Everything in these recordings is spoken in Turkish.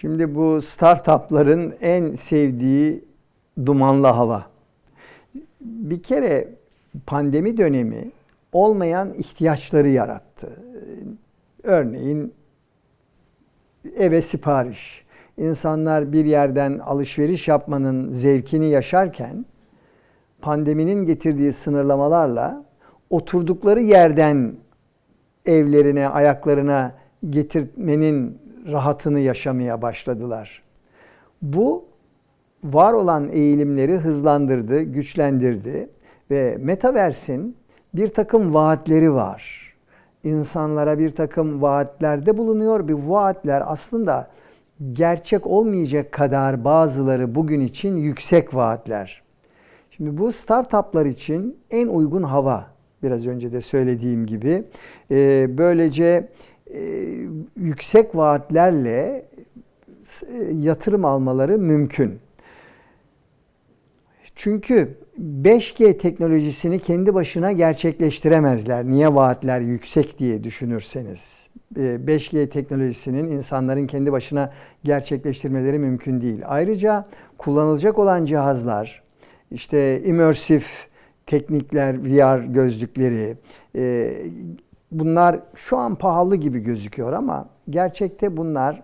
Şimdi bu startupların en sevdiği dumanlı hava. Bir kere pandemi dönemi olmayan ihtiyaçları yarattı. Örneğin eve sipariş. İnsanlar bir yerden alışveriş yapmanın zevkini yaşarken pandeminin getirdiği sınırlamalarla oturdukları yerden evlerine, ayaklarına getirmenin rahatını yaşamaya başladılar. Bu var olan eğilimleri hızlandırdı, güçlendirdi ve Metaverse'in bir takım vaatleri var. İnsanlara bir takım vaatlerde bulunuyor. Bu vaatler aslında gerçek olmayacak kadar bazıları bugün için yüksek vaatler. Şimdi bu startuplar için en uygun hava biraz önce de söylediğim gibi. Böylece yüksek vaatlerle e, yatırım almaları mümkün. Çünkü 5G teknolojisini kendi başına gerçekleştiremezler. Niye vaatler yüksek diye düşünürseniz. 5G teknolojisinin insanların kendi başına gerçekleştirmeleri mümkün değil. Ayrıca kullanılacak olan cihazlar, işte immersive teknikler, VR gözlükleri, e, bunlar şu an pahalı gibi gözüküyor ama gerçekte bunlar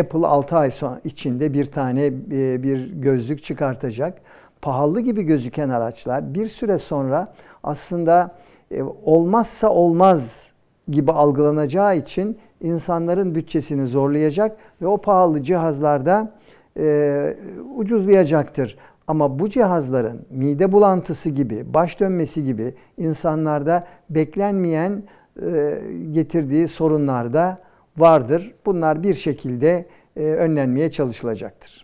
Apple 6 ay sonra içinde bir tane e, bir gözlük çıkartacak. Pahalı gibi gözüken araçlar bir süre sonra aslında e, olmazsa olmaz gibi algılanacağı için insanların bütçesini zorlayacak ve o pahalı cihazlarda e, ucuzlayacaktır. Ama bu cihazların mide bulantısı gibi, baş dönmesi gibi insanlarda beklenmeyen e, getirdiği sorunlar da vardır. Bunlar bir şekilde e, önlenmeye çalışılacaktır.